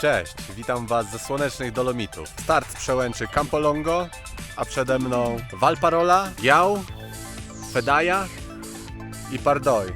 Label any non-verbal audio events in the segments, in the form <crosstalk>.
cześć! Witam Was ze słonecznych Dolomitów. Start przełęczy Campolongo, a przede mną Valparola, Jau, Fedaja i Pardoi.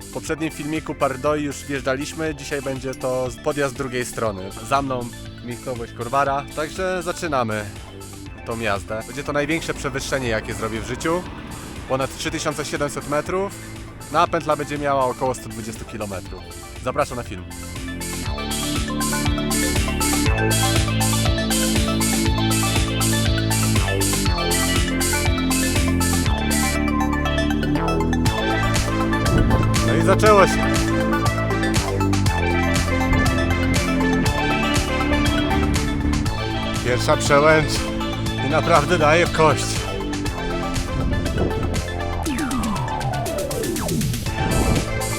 W poprzednim filmiku Pardoi już wjeżdżaliśmy, dzisiaj będzie to podjazd z drugiej strony. Za mną miejscowość Korwara, także zaczynamy tą jazdę. Będzie to największe przewyższenie, jakie zrobię w życiu. Ponad 3700 metrów. No a pętla będzie miała około 120 km. Zapraszam na film. No i zaczęło się. Pierwsza przełęcz i naprawdę daje w kość.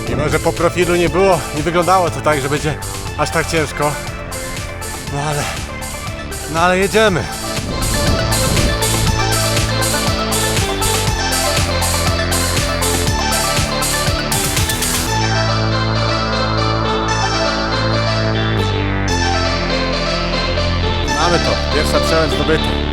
Mimo, że po profilu nie było, nie wyglądało to tak, że będzie aż tak ciężko. No ale, no ale jedziemy. Mamy to. Pierwsza przełęcz zdobyta.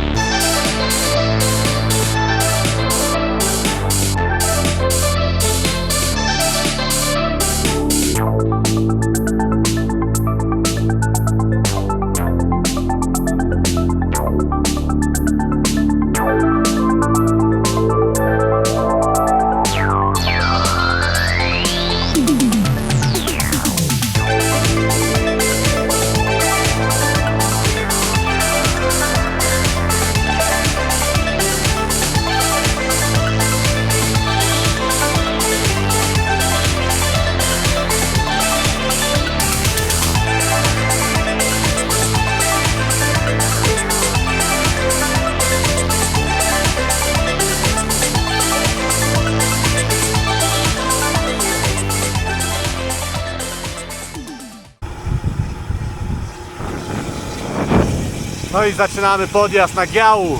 I zaczynamy podjazd na Giału.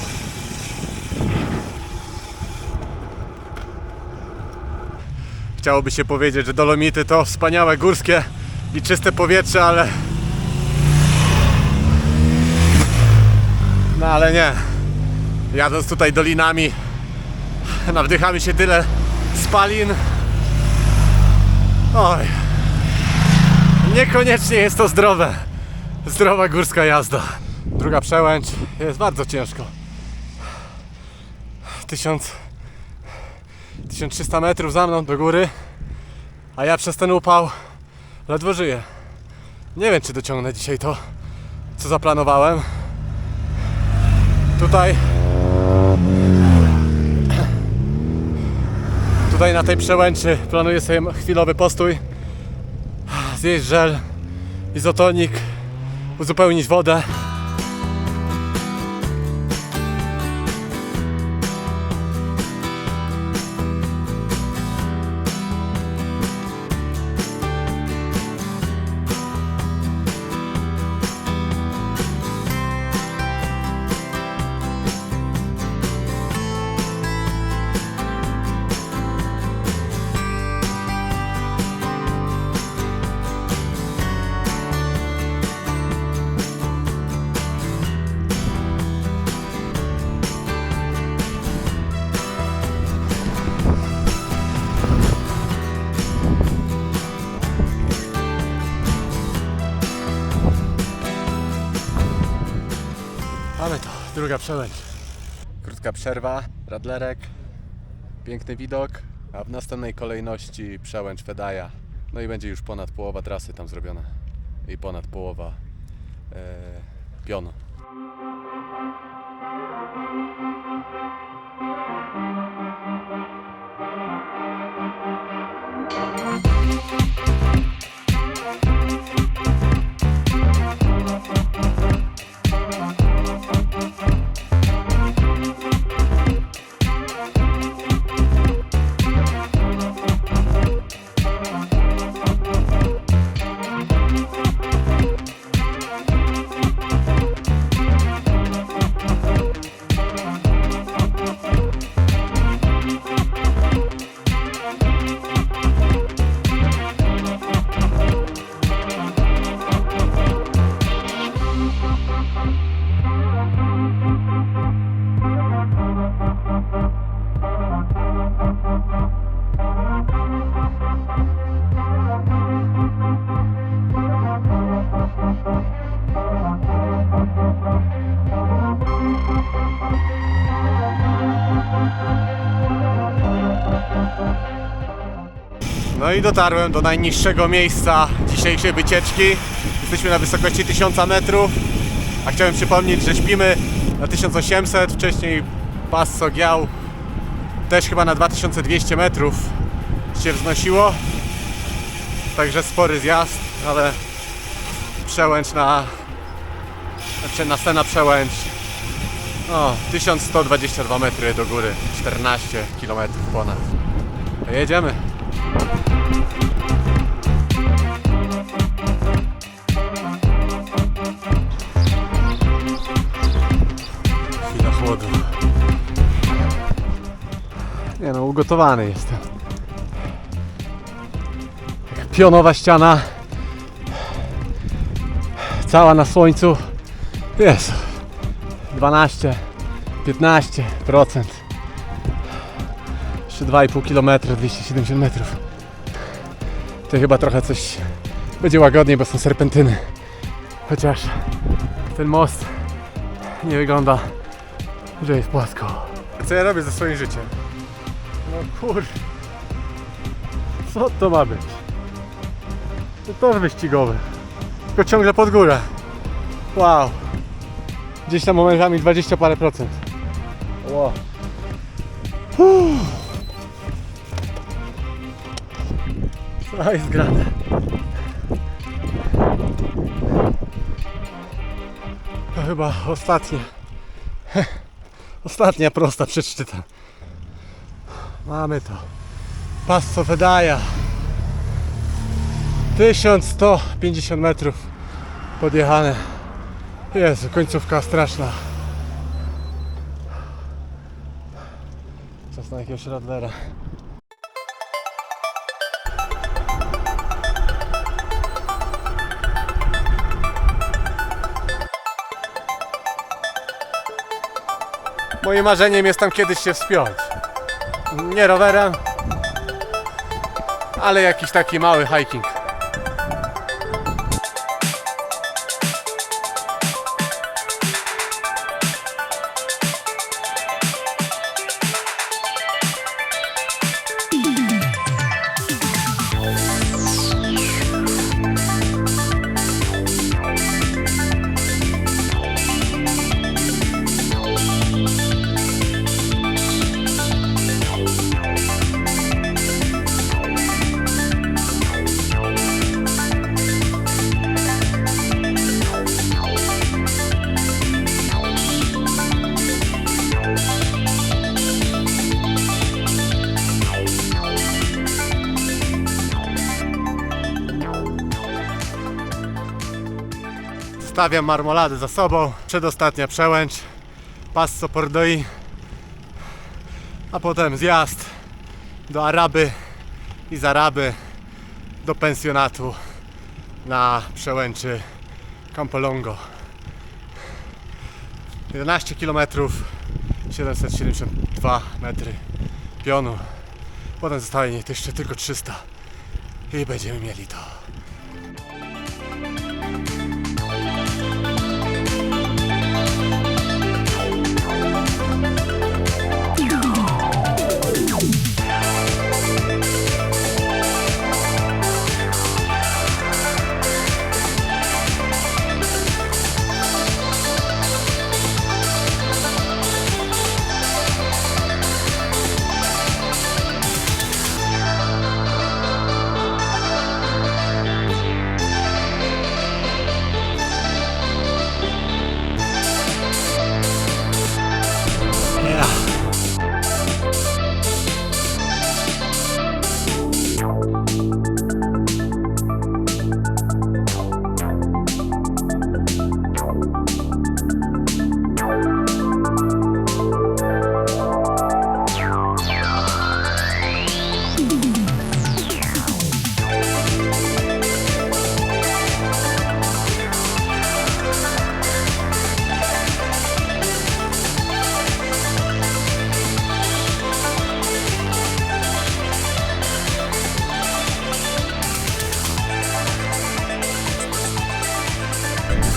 Chciałoby się powiedzieć, że Dolomity to wspaniałe górskie i czyste powietrze, ale... No ale nie. Jadąc tutaj dolinami, nawdychamy się tyle spalin. Oj. Niekoniecznie jest to zdrowe. Zdrowa górska jazda. Druga przełęcz jest bardzo ciężko. 1000, 1300 metrów za mną do góry, a ja przez ten upał ledwo żyję. Nie wiem, czy dociągnę dzisiaj to, co zaplanowałem. Tutaj. Tutaj na tej przełęczy planuję sobie chwilowy postój, zjeść żel, izotonik, uzupełnić wodę. Druga przełęcz. Krótka przerwa, radlerek, piękny widok, a w następnej kolejności przełęcz Fedaja. No i będzie już ponad połowa trasy tam zrobiona i ponad połowa e, pionu. No i dotarłem do najniższego miejsca dzisiejszej wycieczki. Jesteśmy na wysokości 1000 metrów. A chciałem przypomnieć, że śpimy na 1800, wcześniej pas Sogiał też chyba na 2200 metrów się wznosiło. Także spory zjazd, ale przełęcz na znaczy następna przełęcz o, 1122 metry do góry, 14 km ponad. Jedziemy. Chwila chłodu. Nie no, ugotowany jestem. Pionowa ściana. Cała na słońcu. Jest. 12, 15%. Jeszcze 2,5 km, 270 metrów. To chyba trochę coś będzie łagodniej, bo są serpentyny. Chociaż ten most nie wygląda, że jest płasko. Co ja robię ze swoim życiem? No kur... Co to ma być? To tor wyścigowy. Tylko ciągle pod górę. Wow. Gdzieś tam momentami 20 parę procent. Wow. Uff. Co jest grane? To chyba ostatnie. <laughs> Ostatnia prosta przeczytam. Mamy to. Passo Fedaja. 1150 metrów podjechane. Jezu, końcówka straszna. Czas na jakiegoś radlera. Moim marzeniem jest tam kiedyś się wspiąć. Nie rowerem, ale jakiś taki mały hiking. Stawiam marmoladę za sobą. Przedostatnia przełęcz. Passo Pordoi. A potem zjazd do Araby i z Araby do pensjonatu na przełęczy Campolongo. 11 km 772 metry pionu. Potem zostaje jeszcze tylko 300 i będziemy mieli to.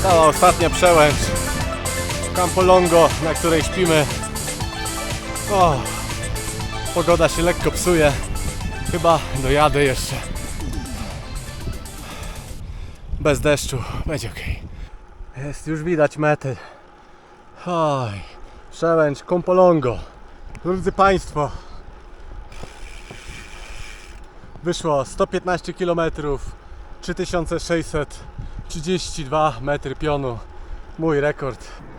Cała ostatnia przełęcz Campolongo, na której śpimy. O, pogoda się lekko psuje. Chyba dojadę jeszcze. Bez deszczu, będzie ok. Jest, już widać mety. Oj, przełęcz Kompolongo. Drodzy Państwo, wyszło 115 km, 3632 metry pionu. Mój rekord.